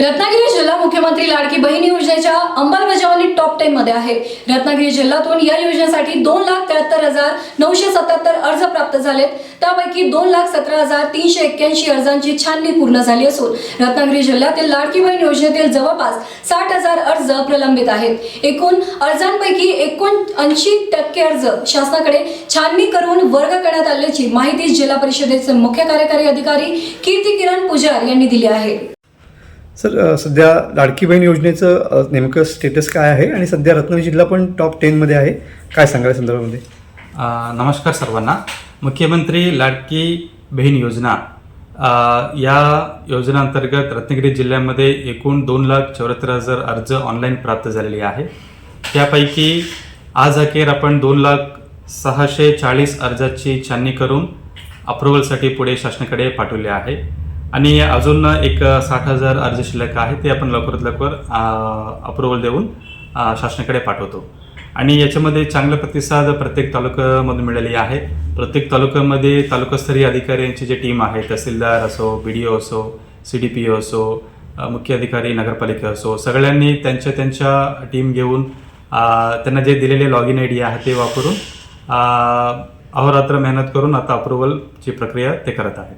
रत्नागिरी जिल्हा मुख्यमंत्री लाडकी बहीण योजनेच्या अंमलबजावणी टॉप टेन मध्ये आहे. रत्नागिरी जिल्ह्यातून या योजनेसाठी दोन लाख त्र्याहत्तर हजार नऊशे सत्याहत्तर अर्ज प्राप्त झालेत. त्यापैकी दोन लाख सतरा हजार तीनशे एक्क्याऐंशी अर्जांची छाननी पूर्ण झाली असून रत्नागिरी जिल्ह्यातील लाडकी बहीण योजनेतील जवळपास साठ हजार अर्ज प्रलंबित आहेत. एकूण अर्जांपैकी एकूण ऐंशी टक्के अर्ज शासनाकडे छाननी करून वर्ग करण्यात आल्याची माहिती जिल्हा परिषदेचे मुख्य कार्यकारी अधिकारी कीर्ती किरण पुजार यांनी दिली आहे. सर सध्या लाडकी बहीण योजनेचं नेमकं स्टेटस काय आहे? आणि सध्या रत्नागिरी जिल्हा पण टॉप टेनमध्ये आहे. काय सांगाल संदर्भामध्ये? नमस्कार सर्वांना. मुख्यमंत्री लाडकी बहीण योजना. या योजनेअंतर्गत रत्नागिरी जिल्ह्यामध्ये एकूण दोन लाख चौऱ्याहत्तर हजार अर्ज ऑनलाईन प्राप्त झालेले आहे त्यापैकी आज अखेर आपण दोन लाख सहाशे चाळीस अर्जाची छाननी करून अप्रुव्हलसाठी पुढे शासनाकडे पाठवले आहे. आणि अजून एक साठ हजार अर्ज शिल्लक आहे ते आपण लवकरात लवकर अप्रुव्हल देऊन शासनाकडे पाठवतो. आणि याच्यामध्ये चांगला प्रतिसाद प्रत्येक तालुक्यामधून मिळालेली आहे. प्रत्येक तालुक्यामध्ये तालुकास्तरीय अधिकाऱ्यांची जी टीम आहे तहसीलदार असो बी डी ओ असो सी डी पी ओ असो मुख्य अधिकारी नगरपालिका असो सगळ्यांनी त्यांच्या त्यांच्या टीम घेऊन त्यांना जे दिलेले लॉग इन आय डी आहे ते वापरून अहोरात्र मेहनत करून आता अप्रुव्हलची प्रक्रिया ते करत आहेत.